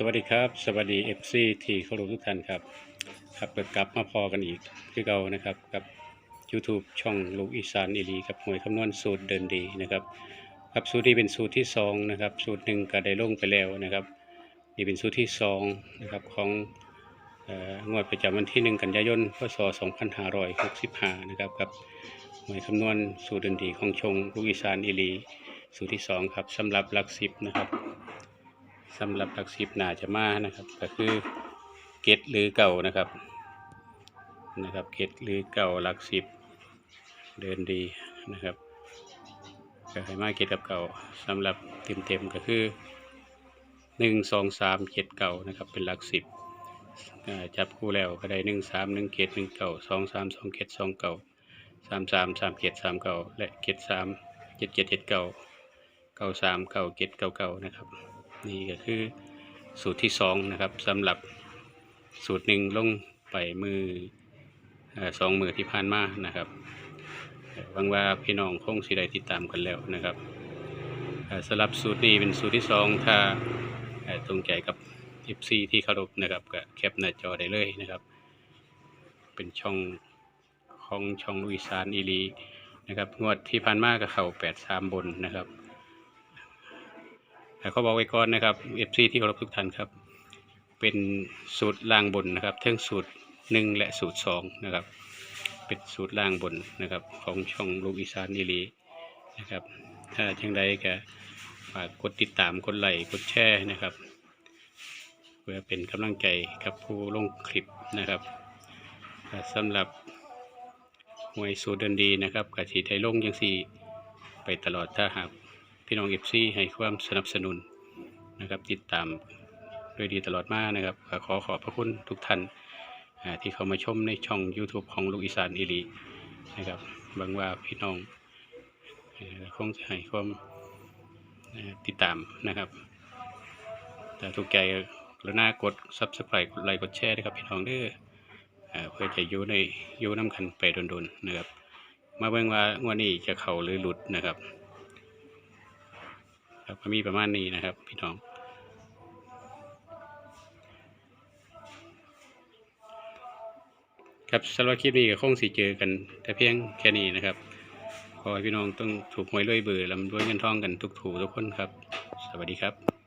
สวัสดีครับสวัสดีเอฟซีที่เคารพทุกท่านครับ ครับก็กลับมาพอกันอีกคือเก่านะครับกับ YouTube ช่องลูกอีสานอีลีกับหวยคำนวณสูตรเดินดีนะครับครับสูตรนี้เป็นสูตรที่สองนะครับสูตรหนึ่งก็ได้ลงไปแล้วนะครับนี่เป็นสูตรที่สองนะครับของเอ่องวดประจำวันที่หนึ่งกันยายนพศ2565นะครับกับหวยคำนวณสูตรเดินดีของชงลูกอีสานอีลีสูตรที่สองครับสำหรับหลักสิบนะครับ สำหรับหลักสิบหน่าจะมานะครับ ก็คือเกตหรือเก่านะครับนะครับเกตหรือเก่าหลักสิบเดินดีนะครับก็ให้มาเกตกับเก่าสำหรับเต็มเต็มๆก็คือหนึ่งสองสามเกตเก่านะครับเป็นหลักสิบจับคู่แล้วก็ได้หนึ่งสามหนึ่งเกตหนึ่งเก่าสองสามสองเกตสองเก่าสามสามสามเกตสามเก่าและเกตสามเจ็ดเจ็ดเจ็ดเก่าเก่าสามเก่าเกตเก่าเก่านะครับ นี่ก็คือสูตรที่สองนะครับสำหรับสูตรหนึ่งลงไปมือสองมือที่ผ่านมานะครับหวังว่าพี่น้องคงสิได้ติดตามกันแล้วนะครับสำหรับสูตรนี้เป็นสูตรที่สองถ้าตรงใจกับ FC ที่เคารพนะครับก็แคปหน้าจอได้เลยนะครับ เป็นช่องของช่องลุยซานอีลีนะครับงวดที่ผ่านมาก็เข้า83 บนนะครับ เขาบอกไว้ก่อนนะครับ FC ที่เคารพทุกท่านครับ เป็นสูตรล่างบนนะครับทั้งสูตรหนึ่งและสูตรสองนะครับ เป็นสูตรล่างบนนะครับ ของช่องลูกอีสานอีลีนะครับ ถ้าจังใดก็ฝากกดติดตามกดไลค์กดแชร์นะครับ เพื่อเป็นกำลังใจกับผู้ลงคลิปนะครับอ่าสำหรับหวยสูตรเดินดีนะครับกะทิไทยลงยังสี่ไปตลอดถ้าหาก พี่น้องเอฟซีให้ความสนับสนุนนะครับ ติดตามด้วยดีตลอดมานะครับ ขอขอบพระคุณทุกท่านที่เข้ามาชมในช่อง YouTube ของลูกอีสานอีหลีนะครับหวังว่าพี่น้องคงจะให้ความติดตามนะครับ แต่ถูกใจกรุณากด Subscribe กดไลค์กดแชร์ด้วยครับพี่น้องเด้อเพื่อจะอยู่ในอยู่น้ำกันไปโดนๆนะครับ มาเบิ่งว่างวดนี้จะเข้าหรือหลุดนะครับ ครับก็มีประมาณนี้นะครับ พี่น้อง ครับสำหรับคลิปนี้ก็คงสิเจอกันแต่เพียงแค่นี้นะครับ ขอให้พี่น้องต้องถูกหวยรวยเบื่อลำรวยเงินทองกันทุกถูทุกคนครับ สวัสดีครับ